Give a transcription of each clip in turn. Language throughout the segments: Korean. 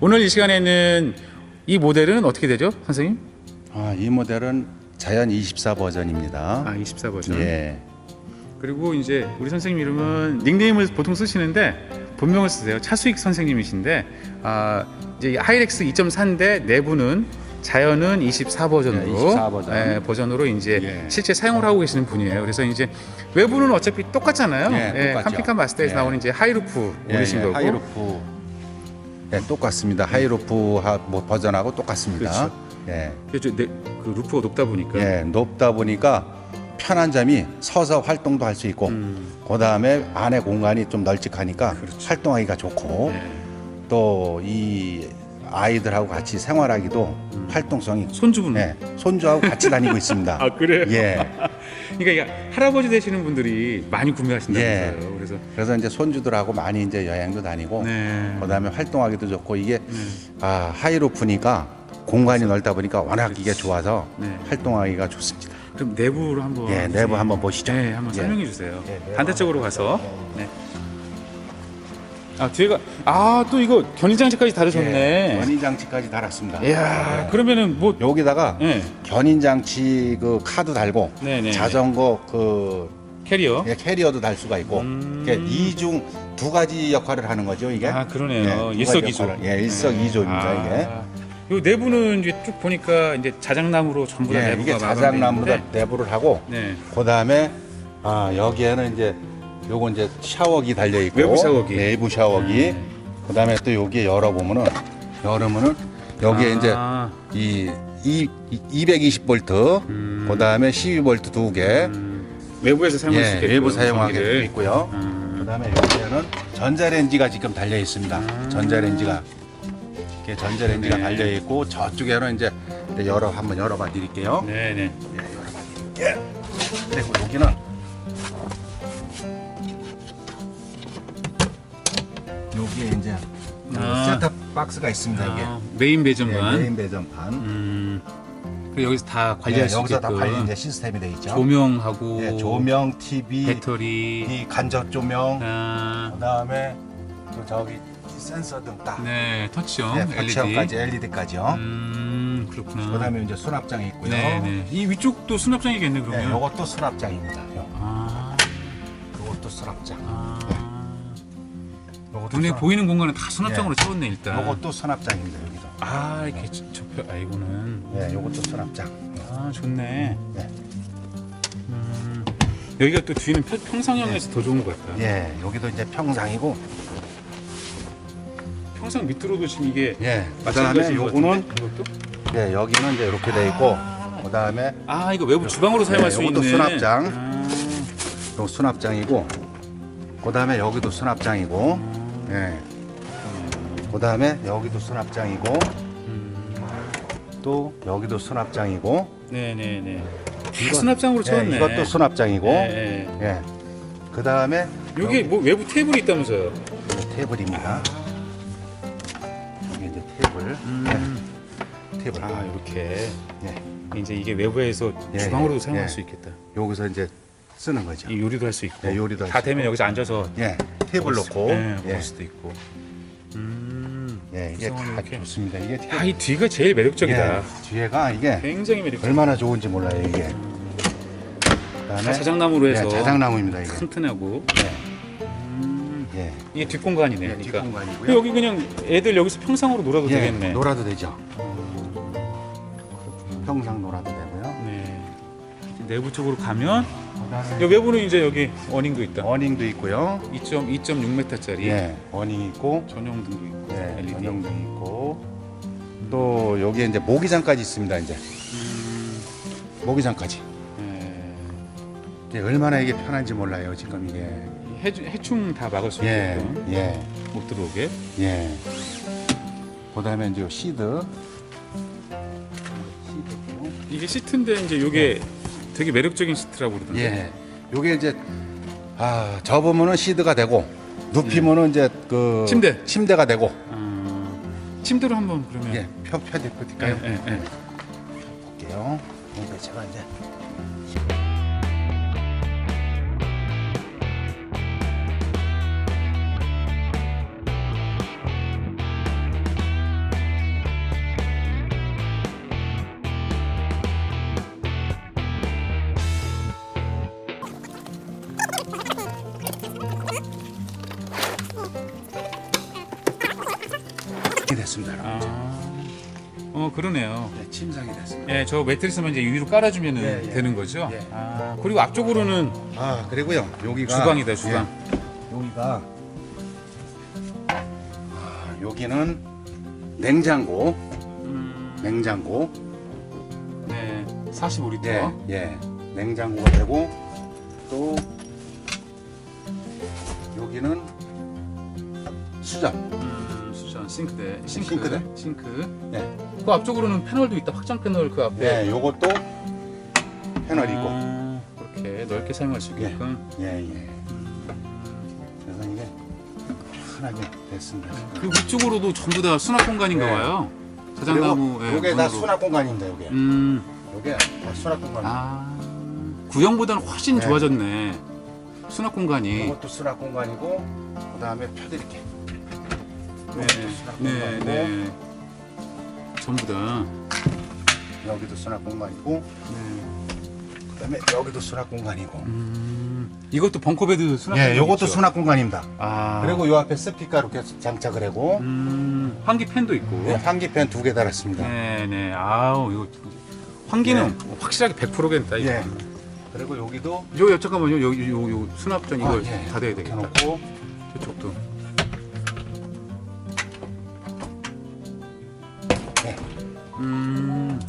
오늘 이 시간에는 이 모델은 어떻게 되죠, 선생님? 아, 이 모델은 자연 24 버전입니다. 아, 24 버전. 예. 그리고 이제 우리 선생님 이름은 닉네임을 보통 쓰시는데 본명을 쓰세요. 차수익 선생님이신데 아, 이제 이 하이렉스 2.4인데 내부는 자연은 24 버전으로 네, 24 버전. 예, 버전으로 이제 예. 실제 사용을 하고 계시는 분이에요. 그래서 이제 외부는 어차피 똑같잖아요. 예, 똑같죠. 캠핑카 마스터에서 예. 나오는 이제 하이루프 예, 오르신 예, 거고. 하이루프. 예, 똑같습니다. 하이루프 하, 뭐 버전하고 똑같습니다. 그렇죠. 예. 그렇죠. 네, 그 루프가 높다 보니까. 예, 높다 보니까 편한 점이 서서 활동도 할 수 있고 음, 그다음에 안에 공간이 좀 널찍하니까 그렇죠. 활동하기가 좋고 예. 또이 아이들하고 같이 생활하기도 활동성이 손주분. 예, 손주하고 같이 다니고 있습니다. 아 그래요? 예. 그러니까 이게 할아버지 되시는 분들이 많이 구매하신다면서요. 예. 그래서 그래서 이제 손주들하고 많이 이제 여행도 다니고 네. 그다음에 활동하기도 좋고 이게 네. 아 하이루프니까 공간이 넓다 보니까 워낙 이게 좋아서 네. 활동하기가 좋습니다. 그럼 내부로 한번 예, 내부 한번 보시죠. 네, 한번 예. 설명해 주세요. 예, 내부 반대쪽으로 가서. 네. 아 뒤에가 아 또 이거 견인장치까지 다르셨네. 견인 장치까지 달았습니다. 이야 그러면은 뭐 여기다가 예, 견인 장치 그 카드 달고 네네. 자전거 그 캐리어. 예, 캐리어도 달 수가 있고 음. 이게 이중 두 가지 역할을 하는 거죠 이게. 아 그러네요. 예, 두 가지 일석이조. 역할을, 예, 일석이조입니다 이게. 요 내부는 이제 쭉 보니까 이제 자작나무로 전부 다 예, 내부가 이게 마감돼 내부를 하고 네. 그다음에 아 여기에는 이제 요거 이제 샤워기 달려 있고 외부 샤워기. 내부 샤워기 네. 그다음에 또 여기에 열어 보면은 열으면은 여기에 이제 아, 이, 이, 220V 음. 그다음에 12V 두 개. 음, 외부에서 사용할 수 예, 있게 외부 사용하게 있고요. 음. 그다음에 여기에는 전자레인지가 지금 달려 있습니다. 아. 전자레인지가 이렇게 전자레인지가 네. 달려 있고 저쪽에는 이제 열어 한번 열어봐 드릴게요. 네네. 예, 열어봐 드릴게요. 그리고 여기는 여기에 이제 아. 셋탑 박스가 있습니다. 아, 메인 예, 배전만. 메인 배전판. 음. 그리고 여기서 다 관리할 예, 수 여기서 다 있게끔 관리 이제 시스템이 돼 있죠. 조명하고 예, 조명, TV, 배터리. 이 간접 조명, 아, 그다음에 그 저기 센서 등 딱. 네 터치형 예, LED. 터치형까지 LED까지요. 음 그렇구나. 그다음에 이제 수납장이 있고요. 네 네. 이 위쪽도 수납장이겠네 네, 그러면. 요것도 수납장입니다. 요, 아. 요것도 수납장. 아. 요것도 눈에 보이는 공간은 다 수납장으로 채웠네 일단. 요것도 수납장입니다. 여기도. 아 이렇게 저- 접혀. 아 이거는. 예, 요것도 수납장. 아 좋네. 네. 음, 여기가 또 뒤는 평- 평상형에서 더 좋은 것 같다. 예, 여기도 이제 평상이고. 평상 밑으로도 지금 이게 예. 마찬가지인 그다음에 것 요거는 같은데? 이것도? 예, 여기는 이제 이렇게 돼 있고. 그다음에 아 이거 외부 주방으로 사용할 네, 수 요것도 있는 수납장. 아, 요 수납장이고. 그다음에 여기도 수납장이고. 예. 그 다음에 여기도 수납장이고. 음, 또 여기도 수납장이고. 네네네. 다 이거- 수납장으로 예, 채웠네. 이것도 수납장이고. 네, 네. 예. 그 다음에 여기 뭐 외부 테이블이 있다면서요? 테이블입니다. 여기 이제 테이블. 음. 예, 테이블. 아 이렇게 예. 이제 이게 외부에서 예, 주방으로도 예, 사용할 예. 수 있겠다. 여기서 이제 쓰는 거죠. 이 요리도 할 수 있고. 예, 요리도 다 되면 여기서 앉아서 예. 테이블 먹을 수- 놓고. 예, 예. 먹을 수도 있고. 음. 예, 이게 다 이렇게. 좋습니다. 이게. 아, 이 뒤가 제일 매력적이다. 예, 뒤에가 이게 굉장히 매력적. 얼마나 좋은지 몰라요, 이게. 그다음에 다 자작나무로 해서 예, 자작나무입니다, 이게. 튼튼하고. 예. 음. 예. 이게 뒷공간이네. 예, 그러니까 뒷공간이고요. 여기 그냥 애들 여기서 평상으로 놀아도 예, 되겠네. 놀아도 되죠. 평상 놀아도 되고요. 네. 내부 쪽으로 가면 여기 외부는 이제 여기 어닝도 있다. 어닝도 있고요. 2.2.6m짜리 예, 어닝 있고 전용등도 있고 예, LED. 전용등 있고 또 여기에 이제 모기장까지 있습니다. 이제 음, 모기장까지. 예. 이게 얼마나 이게 편한지 몰라요. 지금 이게. 이 해주, 해충 다 막을 수 예, 있게끔 예, 못 들어오게. 예. 그다음에 이제 요 시드. 이게 시트인데 이제 이게 되게 매력적인 시트라고 그러던데. 예. 요게 이제 아 접으면은 시드가 되고 눕히면은 이제 그 침대. 침대가 되고. 아, 침대로 한번 그러면. 예, 펴 펴드릴까요? 예, 예, 예. 볼게요. 이제 제가 이제 그러네요. 네, 침상이 됐습니다. 예, 저 매트리스만 이제 위로 깔아주면 은 예, 예. 되는 거죠. 예. 아, 그리고 앞쪽으로는 아 그리고요 여기가 주방이다, 주방. 예, 여기가 아, 여기는 냉장고 음, 냉장고 네, 45리터. 예, 예 냉장고가 되고 또 여기는 수전, 싱크대, 싱크, 싱크대? 싱크. 네. 그 앞쪽으로는 패널도 있다. 확장 패널 그 앞에. 네 요것도 패널이고 아, 그렇게 넓게 사용할 수 있게끔. 예 예 그래서 이게 편하게 됐습니다 그 위쪽으로도 전부 다 수납 공간인가 네. 봐요. 자장나무. 예, 요게 다. 수납 공간입니다 요게 음, 요게 다 수납 공간 아, 구형보다는 훨씬 네. 좋아졌네. 수납 공간이. 이것도 수납 공간이고 그 다음에 펴드릴게 네, 수납 네, 공간이고 네. 전부 다. 여기도 수납 공간이고 네. 그 다음에 여기도 수납 공간이고 음, 이것도 벙커베드 수납 예 공간 요것도? 수납 공간입니다 아, 그리고 요 앞에 스피커 이렇게 장착을 하고 음, 환기 팬도 있고. 네, 환기팬 두 개 달았습니다 네, 네. 아우, 이거 환기는 확실하게 100%겠다. 이거. 예 그리고 여기도 요, 요, 잠깐만요. 요, 요 수납전 이거 아, 예. 닫아야 이렇게 되겠다. 놓고 저쪽도.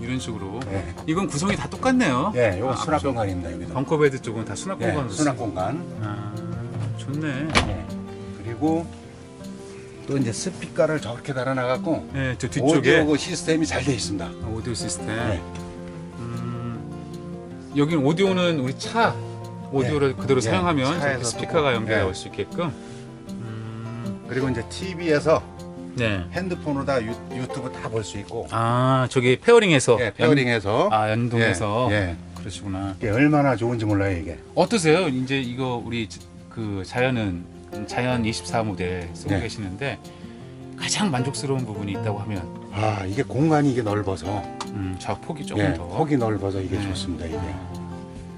이런 식으로. 예, 이건 구성이 다 똑같네요. 예 요거 아, 수납 앞쪽 공간입니다 여기도 벙커베드 쪽은 다 수납 예, 공간으로. 수납 쓰- 공간 아, 좋네. 예. 그리고 또 이제 스피커를 저렇게 달아놔갖고 네, 저 뒤쪽에 오디오 그 시스템이 잘 돼 있습니다 아, 오디오 시스템. 네. 음, 여기는 오디오는 우리 차 오디오를 그대로 예, 사용하면 저렇게 스피커가 또- 연결할 예. 수 있게끔. 음, 그리고 이제 TV에서 네. 핸드폰으로 다 유, 유튜브 다 볼 수 있고 아 저기 페어링해서 예, 페어링해서 연, 아 연동해서 예, 예. 그러시구나. 이게 얼마나 좋은지 몰라요 이게 어떠세요? 이제 이거 우리 지- 그 자연은 자연 24 모델 쓰고 네. 계시는데 가장 만족스러운 부분이 있다고 하면 아 이게 공간이 이게 넓어서 음, 저 폭이 조금 예, 더 폭이 넓어서 이게 네. 좋습니다 이게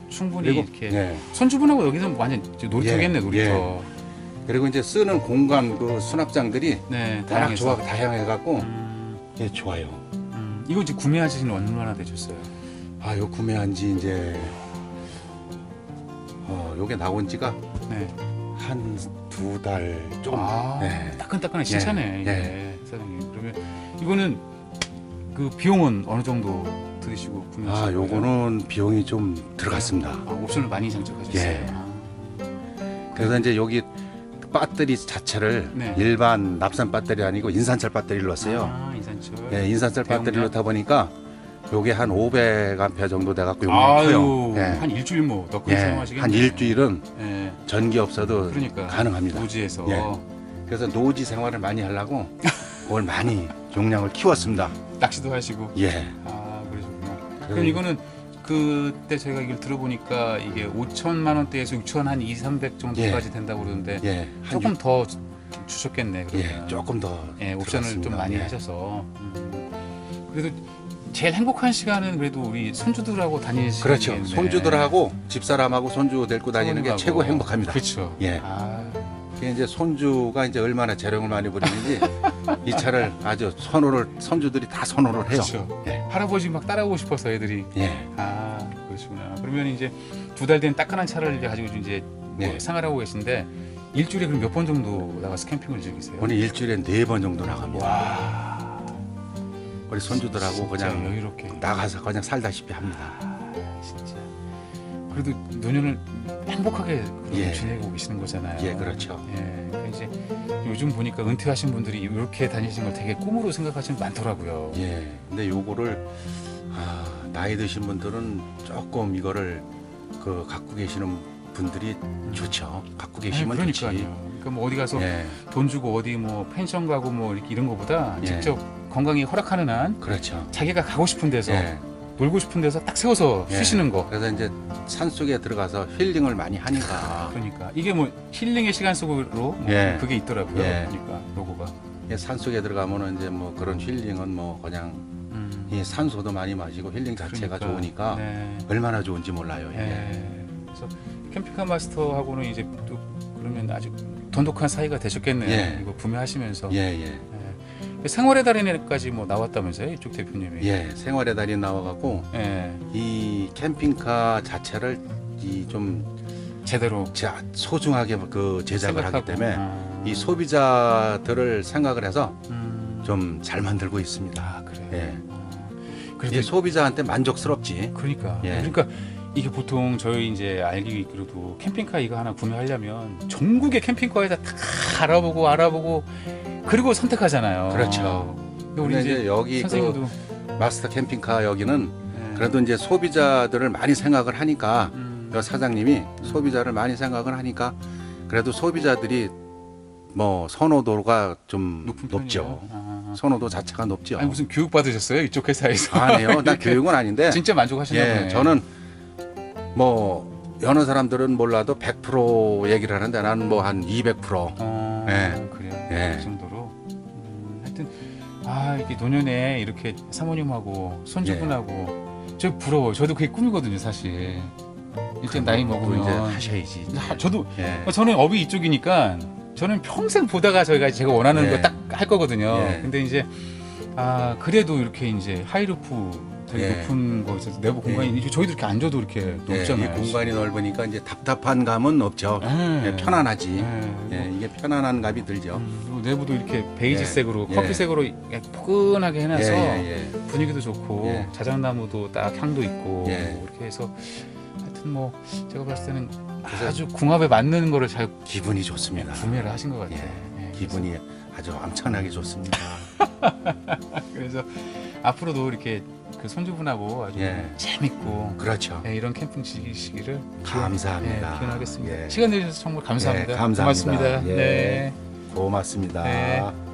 충분히 이렇게 예. 손주분하고 여기서 완전 놀이터겠네 예, 놀이터. 그리고 이제 쓰는 공간 그 수납장들이 네, 다 다양해서. 좋아 다양해갖고 음, 예, 좋아요 음, 이거 이제 구매하신 지 얼마나 되셨어요? 아 요 구매한 지 이제 어 요게 나온 지가 네. 한 두 달 좀 아, 네. 따끈따끈한 신차네 예, 이게 사장님. 그러면 이거는 그 비용은 어느 정도 들으시고 구매하신 아 거예요? 요거는 비용이 좀 들어갔습니다 아, 옵션을 많이 장착하셨어요. 예. 아, 그래서 이제 여기 배터리 자체를 네. 일반 납산 배터리 아니고 인산철 배터리를 넣었어요. 아, 인산철. 예, 인산철 대용량? 배터리를 넣다 보니까 요게 한 500A 정도 돼갖고 용량이 아유. 예, 한 일주일 뭐 넣고 예, 사용하시겠네. 한 일주일은 예. 전기 없어도 그러니까 가능합니다. 노지에서 예. 그래서 노지 생활을 많이 하려고 그걸 많이 용량을 키웠습니다. 낚시도 하시고. 예. 아, 그러셨구나. 그럼 이거는 그때 제가 이걸 들어보니까 이게 5천만 원대에서 6천 한 2, 300 정도까지 된다고 그러는데 예, 한 조금 육- 더 주- 주셨겠네. 그러면. 예, 조금 더 예, 옵션을 좀 들어갔습니다. 많이 예. 하셔서. 음. 그래도 제일 행복한 시간은 그래도 우리 손주들하고 다니시는 그렇죠. 게 손주들하고 집사람하고 손주 데리고 다니는 게 최고 행복합니다. 그렇죠. 예. 아, 이제 손주가 이제 얼마나 재령을 많이 부리는지 이 차를 아주 선호를 손주들이 다 선호를 해요. 그렇죠. 예. 할아버지 막 따라오고 싶어서 애들이 예. 아 그러시구나. 그러면 이제 두 달 된 따끈한 차를 가지고 이제 뭐 네. 생활하고 계신데 일주일에 그럼 몇 번 정도 나가서 캠핑을 즐기세요? 오늘 일주일에 네 번 정도 나갑니다. 와 우리 손주들하고 진짜 그냥 여유롭게 나가서 그냥 살다시피 합니다. 아, 진짜 그래도 노년을 행복하게 그럼 예. 지내고 계시는 거잖아요. 예, 그렇죠. 예, 그러니까 이제 요즘 보니까 은퇴하신 분들이 이렇게 다니시는 걸 되게 꿈으로 생각하시는 분 많더라고요. 예. 근데 요거를 아, 나이 드신 분들은 조금 이거를 그 갖고 계시는 분들이 좋죠. 갖고 계시면 좋지. 그러니까요. 그러니까 뭐 어디 가서 예. 돈 주고 어디 뭐 펜션 가고 뭐 이렇게 이런 거보다 예. 직접 건강이 허락하는 한 그렇죠. 자기가 가고 싶은 데서 예. 놀고 싶은 데서 딱 세워서 예. 쉬시는 거. 그래서 이제 산 속에 들어가서 힐링을 많이 하니까 그러니까 이게 뭐 힐링의 시간 속으로 뭐 예. 그게 있더라고요. 예. 그러니까 로고가. 예, 산 속에 들어가면은 이제 뭐 그런 힐링은 뭐 그냥 음. 이 산소도 많이 마시고 힐링 자체가 그러니까. 좋으니까 네. 얼마나 좋은지 몰라요. 이게. 예. 그래서 캠핑카 마스터하고는 이제 또 그러면 아주 돈독한 사이가 되셨겠네요. 예. 이거 구매하시면서. 예, 예. 예. 생활의 달인에까지 뭐 나왔다면서요 이쪽 대표님이. 예, 생활의 달인 나와갖고 예, 이 캠핑카 자체를 이 좀 제대로 소중하게 그 제작을 하기 생각하고. 때문에 아. 이 소비자들을 생각을 해서 음. 좀 잘 만들고 있습니다. 아 그래. 예. 그래도 이 소비자한테 만족스럽지. 그러니까 예. 그러니까 이게 보통 저희 이제 알기 있기로도 캠핑카 이거 하나 구매하려면 전국의 캠핑카에다 다 알아보고 알아보고 그리고 선택하잖아요. 그렇죠. 근데 우리 근데 이제 이제 여기 그 선생님도 마스터 캠핑카 여기는 예. 그래도 이제 소비자들을 많이 생각을 하니까 음, 여 사장님이 소비자를 많이 생각을 하니까 그래도 소비자들이 뭐 선호도가 좀 높은 높죠. 편이에요? 아. 선호도 자체가 높죠. 아니 무슨 교육 받으셨어요 이쪽 회사에서? 아니요, 나 교육은 아닌데. 진짜 만족하시나 예, 보네. 저는 뭐 여느 사람들은 몰라도 100% 얘기를 하는데 나는 뭐 한 200%. 어, 예. 그래요. 예. 그 정도로. 아 이렇게 노년에 이렇게 사모님하고 손주분하고 저 부러워요. 저도 그게 꿈이거든요, 사실. 일단 나이 또 먹으면 이제 하셔야지. 이제. 하- 저도 예. 저는 업이 이쪽이니까 저는 평생 보다가 저희가 제가 원하는 예. 거 딱 할 거거든요. 예. 근데 이제 아 그래도 이렇게 이제 하이루프 되게 예. 높은 곳에서 내부 공간이 이게 저희도 이렇게 앉아도 이렇게 예, 높잖아요. 이 공간이 넓으니까 이제 답답한 감은 없죠. 예. 예, 편안하지. 예. 예, 이게 편안한 감이 들죠. 음, 그리고 내부도 이렇게 베이지색으로 예. 커피색으로 포근하게 해놔서 예, 예, 분위기도 좋고 예. 자작나무도 딱 향도 있고 예. 이렇게 해서 하여튼 뭐 제가 봤을 때는 아주 궁합에 맞는 거를 잘 기분이 좋습니다. 구매를 하신 것 같아요. 예, 기분이 아주 엄청나게 좋습니다. 그래서 앞으로도 이렇게 그 손주분하고 아주 예. 재밌고 그렇죠. 예, 이런 캠핑 즐기시기를 감사합니다. 예, 기원하겠습니다. 예. 시간 내주셔서 정말 감사합니다. 예, 감사합니다. 고맙습니다. 예. 네. 고맙습니다. 네.